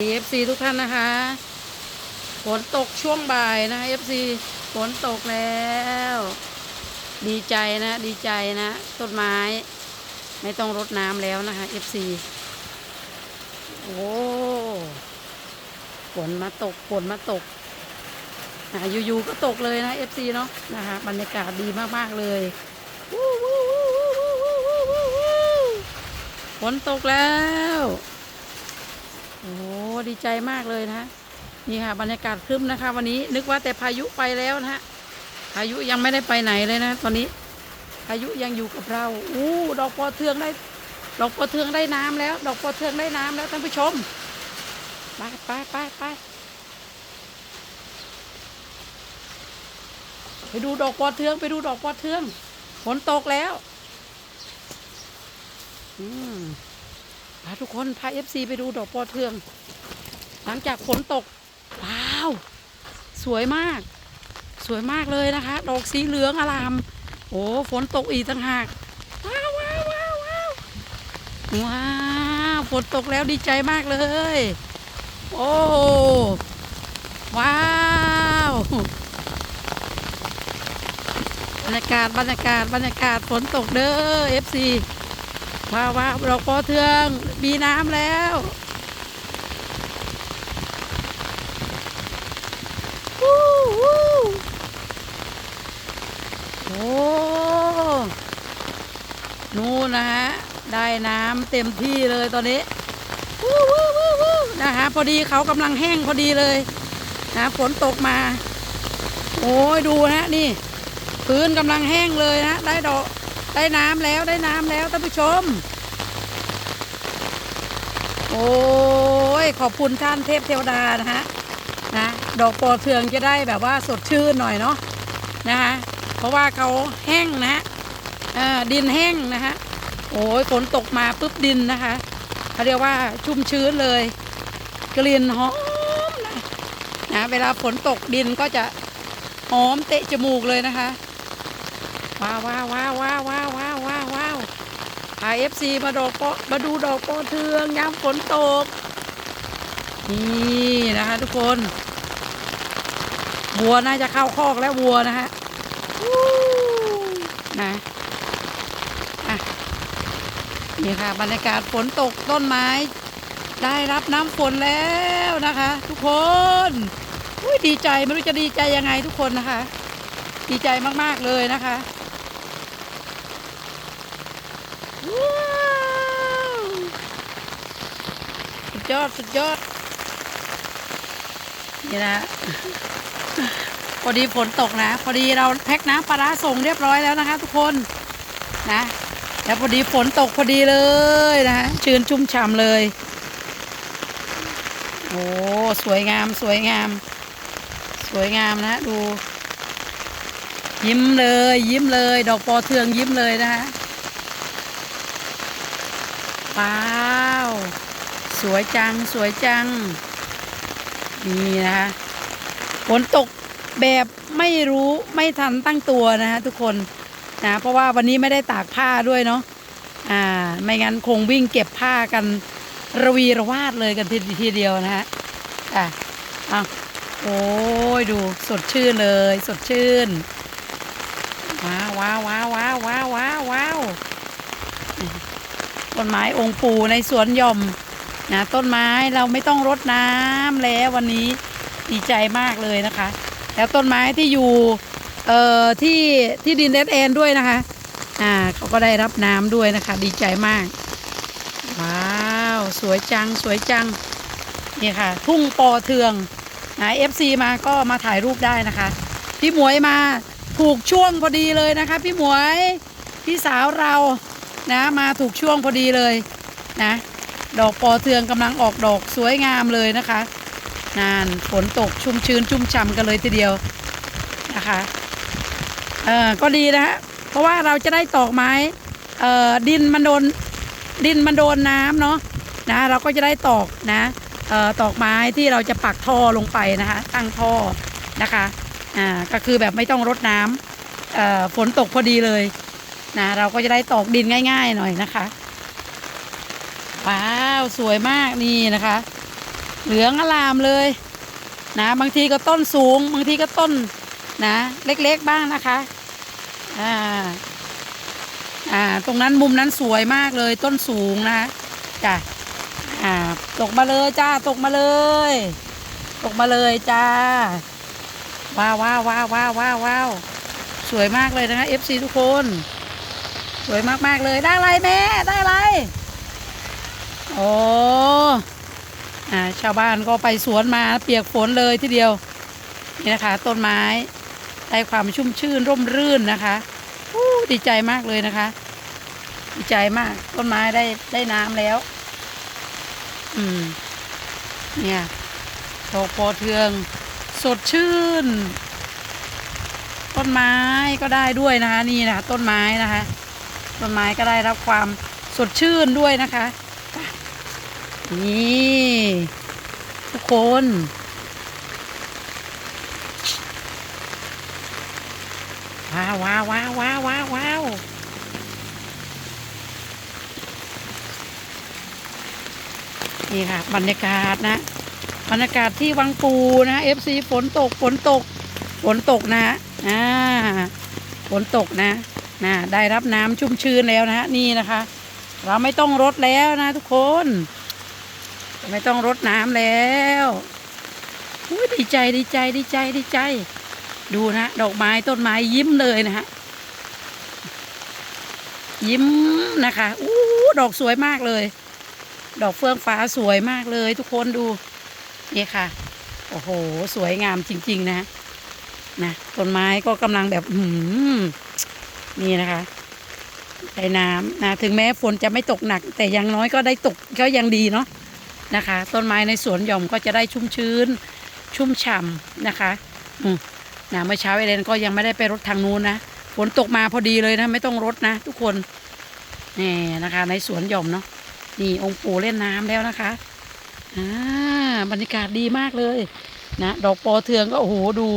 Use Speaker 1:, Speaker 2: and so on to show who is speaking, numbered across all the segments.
Speaker 1: FC ทุกท่านนะคะฝนตกช่วงบ่ายนะ FC ฝนตกแล้ว ดีใจนะ ดีใจนะต้นไม้ ไม่ต้องรดน้ำแล้วนะคะ FC โอ้ฝนมาตกฝนมาตกนะอยู่ๆก็ตกเลยนะ FC เนาะนะคะบรรยากาศดีมากๆเลยฝนตกแล้วโอ้ ดีใจมากเลยนะนี่ค่ะบรรยากาศครึ้มนะคะ วันนี้นึกว่าแต่พายุไปแล้วนะฮะพายุยังไม่ได้ไปไหนเลยนะ ตอนนี้พายุยังอยู่กับเราอู้ดอกปอเทืองได้ ดอกปอเทืองได้น้ำแล้ว ดอกปอเทืองได้น้ำแล้วท่านผู้ชมไปไปไปไปไปดูดอกปอเทืองไปดูดอกปอเทืองฝนตกแล้วอืมพาทุกคนพาเอฟซีไปดูดอกปอเทือง หลังจากฝนตก ว้าว สวยมาก สวยมากเลยนะคะ ดอกสีเหลืองอลาม โอ้ฝนตกอีกต่างหาก ว้าวว้าวว้าวว้าวว้าวฝนตกแล้วดีใจมากเลย โอ้ ว้าวบรรยากาศบรรยากาศบรรยากาศฝนตกเด้อเอฟซีว้าวว้าวดอกปอเทืองมีน้ำแล้ววู้โอ้ นู่นนะฮะ ได้น้ำเต็มที่เลยตอนนี้วู้วู้วู้วู้นะฮะพอดีเขากำลังแห้งพอดีเลยนะฝนตกมา โอ้ยดูนะนี่ พื้นกำลังแห้งเลยนะได้ดอกได้น้ำแล้วได้น้ำแล้วท่านผู้ชม โอ้ยขอบคุณท่านเทพเทวดานะฮะนะดอกปอเทืองจะได้แบบว่าสดชื่นหน่อยเนาะนะคะเพราะว่าเขาแห้งนะฮะ ดินแห้งนะฮะโอ้ยฝนตกมาปุ๊บดินนะคะเขาเรียกว่าชุ่มชื้นเลย กลิ่นหอมนะนะเวลาฝนตกดินก็จะหอมเตะจมูกเลยนะคะ ว้าวว้าวว้าวว้าวว้าวว้าวว้าวว้าวพาเอฟซีมาดอกปอมาดูดอกปอเทืองยามฝนตก นี่นะคะทุกคนวัวน่าจะเข้าคอกแล้ววัวนะฮะนะ นี่ค่ะบรรยากาศฝนตกต้นไม้ ได้รับน้ำฝนแล้วนะคะ ทุกคนอุ้ยดีใจไม่รู้จะดีใจยังไงทุกคนนะคะ ดีใจมากๆเลยนะคะว้าวสุดยอดสุดยอดนี่นะพอดีฝนตกนะ พอดีเราแพ็คน้ำปลาส่งเรียบร้อยแล้วนะคะ ทุกคนนะ แล้วพอดีฝนตกพอดีเลยนะฮะชื้นชุ่มฉ่ำเลย โอ้สวยงามสวยงาม สวยงามนะดู ยิ้มเลย ยิ้มเลย ดอกปอเทืองยิ้มเลยนะฮะว้าว สวยจังสวยจัง นี่นะคะฝนตกแบบไม่รู้ไม่ทันตั้งตัวนะฮะทุกคน นะเพราะว่าวันนี้ไม่ได้ตากผ้าด้วยเนาะอ่าไม่งั้นคงวิ่งเก็บผ้ากันระวีระวาดเลยกันทีทีเดียวนะฮะอะเอาโอ้ยดูสดชื่นเลยสดชื่นว้าวว้าวว้าวว้าวว้าวว้าวว้าวต้นไม้องค์ปู่ในสวนย่อมนะต้นไม้เราไม่ต้องรดน้ำแล้ววันนี้ดีใจมากเลยนะคะ แล้วต้นไม้ที่อยู่ เอ่อที่ที่ดินเดดแอนด้วยนะคะ อ่าเขาก็ได้รับน้ำด้วยนะคะ ดีใจมาก ว้าว สวยจังสวยจัง นี่ค่ะ ทุ่งปอเทืองนะเอฟซีมาก็มาถ่ายรูปได้นะคะ พี่หมวยมาถูกช่วงพอดีเลยนะคะ พี่หมวยพี่สาวเรานะมาถูกช่วงพอดีเลยนะ ดอกปอเทืองกำลังออกดอกสวยงามเลยนะคะนานฝนตกชุ่มชื้นชุ่มฉ่ำกันเลยทีเดียวนะคะ เออก็ดีนะฮะเพราะว่าเราจะได้ตอกไม้เอ่อดินมันโดนดินมันโดนน้ำเนาะนะเราก็จะได้ตอกนะเอ่อตอกไม้ที่เราจะปักท่อลงไปนะคะตั้งท่อนะคะอ่าก็คือแบบไม่ต้องรดน้ำเอ่อฝนตกพอดีเลยนะเราก็จะได้ตอกดินง่าย ๆ หน่อยนะคะว้าวสวยมากนี่นะคะ เหลืองอลามเลยนะบางทีก็ต้นสูง บางทีก็ต้นนะ เล็กๆบ้างนะคะ อ่า อ่า ตรงนั้นมุมนั้นสวยมากเลยต้นสูงนะจ้ะอ่า ตกมาเลยจ้า ตกมาเลย ตกมาเลยจ้า ว้าวว้าวว้าวว้าวว้าววาวสวยมากเลยนะคะ FC ทุกคน สวยมากๆเลยได้อะไรแม่ได้อะไรโอ้อ่าชาวบ้านก็ไปสวนมาเปียกฝนเลยทีเดียว นี่นะคะ ต้นไม้ ได้ความชุ่มชื่นร่มรื่นนะคะดีใจมากเลยนะคะ ดีใจมากต้นไม้ได้ได้น้ำแล้ว อืม เนี่ยดอกปอเทือง สดชื่น ต้นไม้ก็ได้ด้วยนะคะ นี่นะคะต้นไม้นะคะ ต้นไม้ก็ได้รับความสดชื่นด้วยนะคะ นี่ ทุกคน ว้าวว้าวว้าวว้าวว้าวว้าวนี่ค่ะ บรรยากาศนะ บรรยากาศที่วังปูนะ FC ฝนตกฝนตกฝนตกนะอ่าฝนตกนะนะได้รับน้ำชุ่มชื้นแล้วนะนี่นะคะ เราไม่ต้องรดแล้วนะทุกคน ไม่ต้องรดน้ำแล้วดีใจดีใจดีใจดีใจ ดูนะ ดอกไม้ต้นไม้ยิ้มเลยนะฮะ ยิ้มนะคะอู้ดอกสวยมากเลย ดอกเฟื่องฟ้าสวยมากเลยทุกคนดู นี่ค่ะ โอ้โห สวยงามจริง ๆ นะนะต้นไม้ก็กำลังแบบหืมนี่นะคะได้น้ำนะถึงแม้ฝนจะไม่ตกหนัก แต่ยังน้อยก็ได้ตกก็ยังดีเนาะนะคะ ต้นไม้ในสวนหย่อมก็จะได้ชุ่มชื้น ชุ่มฉ่ำนะคะ อืม นะเมื่อเช้าเอเลนก็ยังไม่ได้ไปรดทางนู้นนะฝนตกมาพอดีเลยนะ ไม่ต้องรดนะ ทุกคนนี่นะคะ ในสวนหย่อมเนาะนี่องค์ปู่เล่นน้ำแล้วนะคะอ่าบรรยากาศดีมากเลยนะดอกปอเทืองก็โอ้โหดู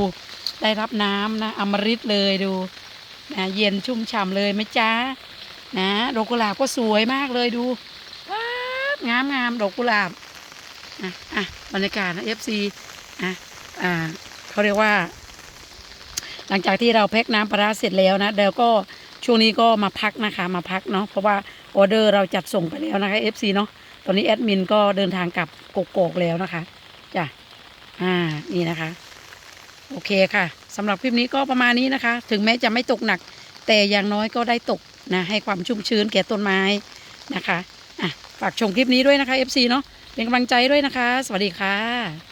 Speaker 1: ได้รับน้ำนะอมฤตเลยดูนะเย็นชุ่มฉ่ำเลยไหมจ๊ะนะดอกกุหลาบก็สวยมากเลยดูว้าวงามงามดอกกุหลาบอะอะบรรยากาศนะเอฟซีอะอ่าเขาเรียกว่า หลังจากที่เราแพ็คน้ำปลาเสร็จแล้วนะเดี๋ยวก็ช่วงนี้ก็มาพักนะคะมาพักเนาะเพราะว่าออเดอร์เราจัดส่งไปแล้วนะคะ FC เนาะตอนนี้แอดมินก็เดินทางกลับกกอกแล้วนะคะจ้ะอ่านี่นะคะ โอเคค่ะสำหรับคลิปนี้ก็ประมาณนี้นะคะ ถึงแม้จะไม่ตกหนัก แต่อย่างน้อยก็ได้ตกนะให้ความชุ่มชื้นแก่ต้นไม้นะคะอะฝากชมคลิปนี้ด้วยนะคะ FC เนาะเป็นกำลังใจด้วยนะคะ สวัสดีค่ะ